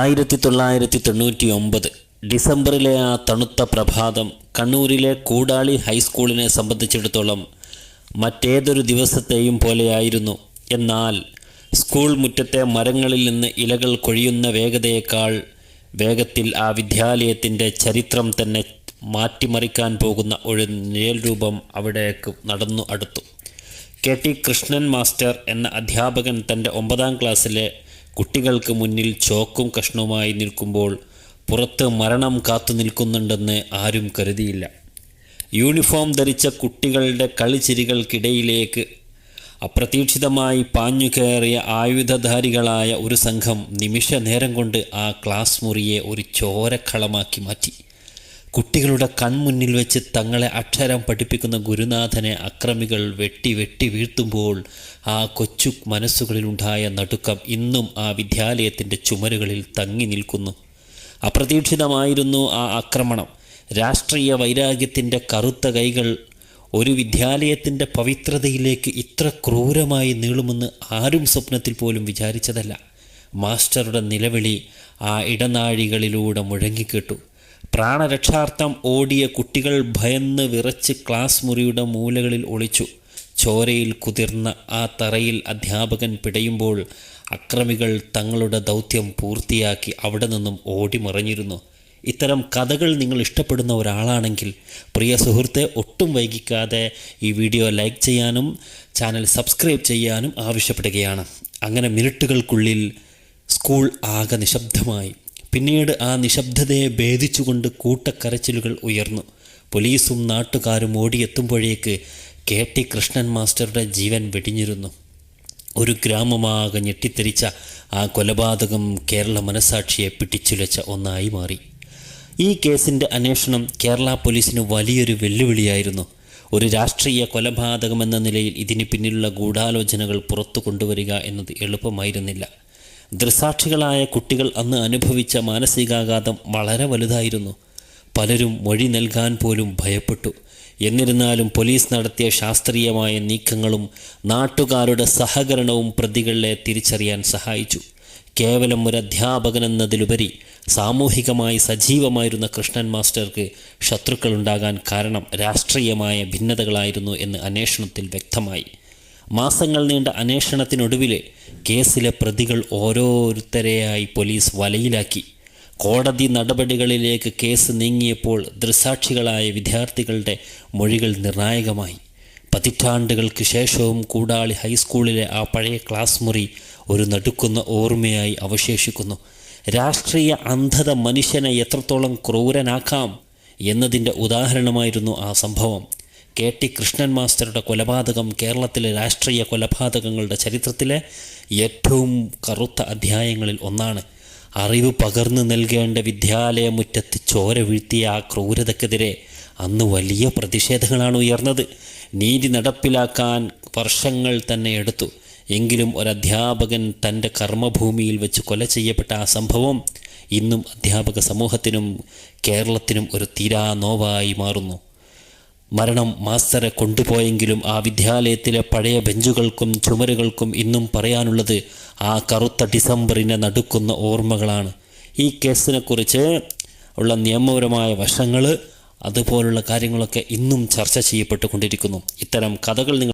ആയിരത്തി തൊള്ളായിരത്തി തൊണ്ണൂറ്റി ഒമ്പത് ഡിസംബറിലെ ആ തണുത്ത പ്രഭാതം കണ്ണൂരിലെ കൂടാളി ഹൈസ്കൂളിനെ സംബന്ധിച്ചിടത്തോളം മറ്റേതൊരു ദിവസത്തെയും പോലെയായിരുന്നു. എന്നാൽ സ്കൂൾ മുറ്റത്തെ മരങ്ങളിൽ നിന്ന് ഇലകൾ കൊഴിയുന്ന വേഗതയേക്കാൾ വേഗത്തിൽ ആ വിദ്യാലയത്തിന്റെ ചരിത്രം തന്നെ മാറ്റിമറിക്കാൻ പോകുന്ന ഒരു നിഴൽ രൂപം അവിടേക്ക് നടന്നു അടുത്തു. കെ ടി കൃഷ്ണൻ മാസ്റ്റർ എന്ന അധ്യാപകൻ തന്റെ ഒമ്പതാം ക്ലാസ്സിലെ കുട്ടികൾക്ക് മുന്നിൽ ചോക്കും കഷ്ണവുമായി നിൽക്കുമ്പോൾ പുറത്ത് മരണം കാത്തു നിൽക്കുന്നുണ്ടെന്ന് ആരും കരുതിയില്ല. യൂണിഫോം ധരിച്ച കുട്ടികളുടെ കളിച്ചിരികൾക്കിടയിലേക്ക് അപ്രതീക്ഷിതമായി പാഞ്ഞു കയറിയ ആയുധധാരികളായ ഒരു സംഘം നിമിഷ നേരം കൊണ്ട് ആ ക്ലാസ് മുറിയെ ഒരു ചോരക്കളമാക്കി മാറ്റി. കുട്ടികളുടെ കൺമുന്നിൽ വെച്ച് തങ്ങളെ അക്ഷരം പഠിപ്പിക്കുന്ന ഗുരുനാഥനെ അക്രമികൾ വെട്ടി വെട്ടി വീഴ്ത്തുമ്പോൾ ആ കൊച്ചു മനസ്സുകളിലുണ്ടായ നടുക്കം ഇന്നും ആ വിദ്യാലയത്തിന്റെ ചുമരുകളിൽ തങ്ങി നിൽക്കുന്നു. അപ്രതീക്ഷിതമായിരുന്നു ആ ആക്രമണം. രാഷ്ട്രീയ വൈരാഗ്യത്തിന്റെ കറുത്ത കൈകൾ ഒരു വിദ്യാലയത്തിന്റെ പവിത്രതയിലേക്ക് ഇത്ര ക്രൂരമായി നീളുമെന്ന് ആരും സ്വപ്നത്തിൽ പോലും വിചാരിച്ചതല്ല. മാസ്റ്ററുടെ നിലവിളി ആ ഇടനാഴികളിലൂടെ മുഴങ്ങിക്കേട്ടു. പ്രാണരക്ഷാർത്ഥം ഓടിയ കുട്ടികൾ ഭയന്ന് വിറച്ച് ക്ലാസ് മുറിയുടെ മൂലകളിൽ ഒളിച്ചു. ചോരയിൽ കുതിർന്ന ആ തറയിൽ അധ്യാപകൻ പിടയുമ്പോൾ അക്രമികൾ തങ്ങളുടെ ദൗത്യം പൂർത്തിയാക്കി അവിടെ നിന്നും ഓടിമറിഞ്ഞിരുന്നു ഇത്തരം കഥകൾ നിങ്ങൾ ഇഷ്ടപ്പെടുന്ന ഒരാളാണെങ്കിൽ പ്രിയ സുഹൃത്തെ ഒട്ടും വൈകിക്കാതെ ഈ വീഡിയോ ലൈക്ക് ചെയ്യാനും ചാനൽ സബ്സ്ക്രൈബ് ചെയ്യാനും ആവശ്യപ്പെടുകയാണ്. അങ്ങനെ മിനിറ്റുകൾക്കുള്ളിൽ സ്കൂൾ ആകെ നിശബ്ദമായി. പിന്നീട് ആ നിശബ്ദതയെ ഭേദിച്ചുകൊണ്ട് കൂട്ടക്കരച്ചിലുകൾ ഉയർന്നു. പോലീസും നാട്ടുകാരും ഓടിയെത്തുമ്പോഴേക്ക് കെ ടി കൃഷ്ണൻ മാസ്റ്ററുടെ ജീവൻ വെടിഞ്ഞിരുന്നു. ഒരു ഗ്രാമമാകെ ഞെട്ടിത്തെറിച്ച ആ കൊലപാതകം കേരള മനസാക്ഷിയെ പിടിച്ചുലച്ച ഒന്നായി മാറി. ഈ കേസിന്റെ അന്വേഷണം കേരള പോലീസിന് വലിയൊരു വെല്ലുവിളിയായിരുന്നു. ഒരു രാഷ്ട്രീയ കൊലപാതകമെന്ന നിലയിൽ ഇതിന് പിന്നിലുള്ള ഗൂഢാലോചനകൾ പുറത്തു കൊണ്ടുവരിക എന്നത് എളുപ്പമായിരുന്നില്ല. ദൃസാക്ഷികളായ കുട്ടികൾ അന്ന് അനുഭവിച്ച മാനസികാഘാതം വളരെ വലുതായിരുന്നു. പലരും മൊഴി നൽകാൻ പോലും ഭയപ്പെട്ടു. എന്നിരുന്നാലും പോലീസ് നടത്തിയ ശാസ്ത്രീയമായ നീക്കങ്ങളും നാട്ടുകാരുടെ സഹകരണവും പ്രതികളെ തിരിച്ചറിയാൻ സഹായിച്ചു. കേവലം ഒരു അധ്യാപകനെന്നതിലുപരി സാമൂഹികമായി സജീവമായിരുന്ന കൃഷ്ണൻ മാസ്റ്റർക്ക് ശത്രുക്കളുണ്ടാകാൻ കാരണം രാഷ്ട്രീയമായ ഭിന്നതകളായിരുന്നു എന്ന് അന്വേഷണത്തിൽ വ്യക്തമായി. മാസങ്ങൾ നീണ്ട അന്വേഷണത്തിനൊടുവിൽ കേസിലെ പ്രതികൾ ഓരോരുത്തരെയായി പോലീസ് വലയിലാക്കി. കോടതി നടപടികളിലേക്ക് കേസ് നീങ്ങിയപ്പോൾ ദൃസാക്ഷികളായ വിദ്യാർത്ഥികളുടെ മൊഴികൾ നിർണായകമായി. പതിറ്റാണ്ടുകൾക്ക് ശേഷവും കൂടാളി ഹൈസ്കൂളിലെ ആ പഴയ ക്ലാസ് മുറി ഒരു നടുക്കുന്ന ഓർമ്മയായി അവശേഷിക്കുന്നു. രാഷ്ട്രീയ അന്ധത മനുഷ്യനെ എത്രത്തോളം ക്രൂരനാക്കാം എന്നതിന്റെ ഉദാഹരണമായിരുന്നു ആ സംഭവം. കെ ടി കൃഷ്ണൻ മാസ്റ്ററുടെ കൊലപാതകം കേരളത്തിലെ രാഷ്ട്രീയ കൊലപാതകങ്ങളുടെ ചരിത്രത്തിലെ ഏറ്റവും കറുത്ത അധ്യായങ്ങളിൽ ഒന്നാണ്. അറിവ് പകർന്നു നൽകേണ്ട വിദ്യാലയമുറ്റത്ത് ചോര വീഴ്ത്തിയ ആ ക്രൂരതക്കെതിരെ അന്ന് വലിയ പ്രതിഷേധങ്ങളാണ് ഉയർന്നത്. നീതി നടപ്പിലാക്കാൻ വർഷങ്ങൾ തന്നെ എടുത്തു. എങ്കിലും ഒരധ്യാപകൻ തന്റെ കർമ്മഭൂമിയിൽ വെച്ച് കൊല ചെയ്യപ്പെട്ട ആ സംഭവം ഇന്നും അധ്യാപക സമൂഹത്തിനും കേരളത്തിനും ഒരു തീരാ നോവായി മാറുന്നു. മരണം മാസ്റ്ററെ കൊണ്ടുപോയെങ്കിലും ആ വിദ്യാലയത്തിലെ പഴയ ബെഞ്ചുകൾക്കും ചുമരുകൾക്കും ഇന്നും പറയാനുള്ളത് ആ കറുത്ത ഡിസംബറിനെ നടുക്കുന്ന ഓർമ്മകളാണ്. ഈ കേസിനെക്കുറിച്ച് ഉള്ള നിയമപരമായ വശങ്ങൾ അതുപോലുള്ള കാര്യങ്ങളൊക്കെ ഇന്നും ചർച്ച ചെയ്യപ്പെട്ടുകൊണ്ടിരിക്കുന്നു. ഇത്തരം കഥകൾ നിങ്ങൾ